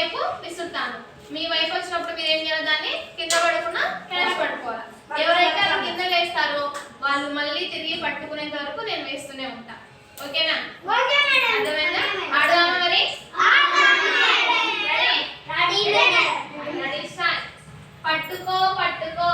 వైపు విసురుతాను. మీ వైపు వచ్చినప్పుడు మీరు ఏం చేయాలి? దాన్ని కింద పడకుండా క్యాచ్ పట్టుకోవాలి ఎవరైతే అలా కింద వేస్తారో వాళ్ళు మళ్ళీ తిరిగి పట్టుకునేంత వరకు నేను వేస్తూనే ఉంటా. ఓకేనా? మరి? పట్టుకో పట్టుకో.